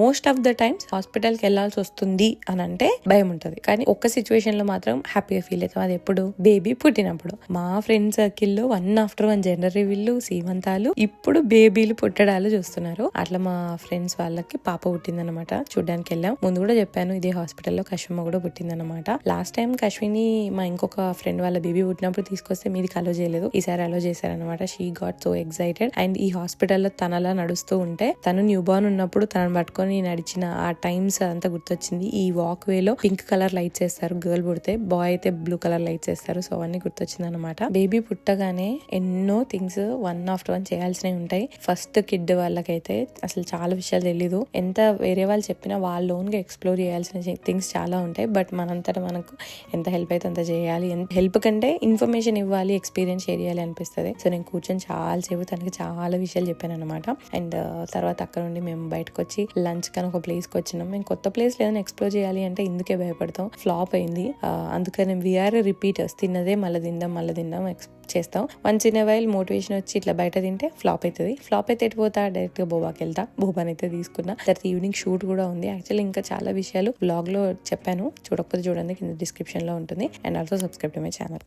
Most of the times హాస్పిటల్కి వెళ్ళాల్సి వస్తుంది అని అంటే భయం ఉంటుంది. కానీ ఒక్క సిచ్యువేషన్లో మాత్రం హ్యాపీగా ఫీల్ అవుతాం అది ఎప్పుడు? బేబీ పుట్టినప్పుడు. మా ఫ్రెండ్ సర్కిల్లో one after one gender reveal సీమంతాలు ఇప్పుడు బేబీలు పుట్టడాలు చూస్తున్నారు. అట్లా మా ఫ్రెండ్స్ వాళ్ళకి పాప పుట్టిందనమాట చూడడానికి వెళ్ళాం. ముందు కూడా చెప్పాను ఇదే హాస్పిటల్లో కశ్వమ్మ కూడా పుట్టిందనమాట లాస్ట్ టైం కశ్విని మా ఇంకొక ఫ్రెండ్ వాళ్ళ బేబీ పుట్టినప్పుడు తీసుకొస్తే మీది అలో చేయలేదు. ఈసారి అలో చేశారనమాట she got so excited and ఈ హాస్పిటల్లో తనలా నడుస్తూ ఉంటే తను న్యూ బార్న్ ఉన్నప్పుడు తనను పట్టుకొని నడిచిన ఆ టైమ్స్ అంతా గుర్తొచ్చింది. ఈ వాక్ వేలో పింక్ కలర్ లైట్స్ వేస్తారు గర్ల్ పుడితే బాయ్ అయితే బ్లూ కలర్ లైట్స్ వేస్తారు సో అవన్నీ గుర్తొచ్చింది అనమాట బేబీ పుట్టగానే ఎన్నో థింగ్స్ వన్ ఆఫ్టర్ వన్ చేయాల్సినవి ఉంటాయి. ఫస్ట్ కిడ్ వాళ్ళకైతే అసలు చాలా విషయాలు తెలీదు. ఎంత వేరే వాళ్ళు చెప్పినా వాళ్ళ ఓన్గా ఎక్స్ప్లోర్ చేయాల్సిన థింగ్స్ చాలా ఉంటాయి. బట్ మనంతట మనకు ఎంత హెల్ప్ అయితే అంత చేయాలి. హెల్ప్ కంటే ఇన్ఫర్మేషన్ ఇవ్వాలి ఎక్స్పీరియన్స్ షేర్ చేయాలి అనిపిస్తుంది. సో నేను కూర్చొని చాలా సేపు తనకి చాలా విషయాలు చెప్పాను అనమాట అండ్ తర్వాత అక్కడ నుండి మేము బయటకు వచ్చి లంచ్ కానీ ఒక ప్లేస్కి వచ్చినాం. మేము కొత్త ప్లేస్ లేదని ఎక్స్ప్లోర్ చేయాలి అంటే ఇందుకే భయపడతాం. ఫ్లాప్ అయింది. అందుకని వీఆర్ రిపీటర్స్ తిన్నదే మళ్ళీ తిందాం మళ్ళీ తిందాం ఎక్స్ చేస్తాం. వన్స్ ఇన్ వైల్ మోటివేషన్ వచ్చి ఇట్లా బయట తింటే ఫ్లాప్ అవుతుంది ఫ్లాప్ అయితే పోతా? డైరెక్ట్గా బోబాకి వెళ్తా. బోబాని అయితే తీసుకున్నా. తర్వాత ఈవినింగ్ షూట్ కూడా ఉంది. యాక్చువల్లీ ఇంకా చాలా విషయాలు బ్లాగ్లో చెప్పాను. చూడకపోతే చూడండి కింద డిస్క్రిప్షన్లో ఉంటుంది. And also subscribe to my channel.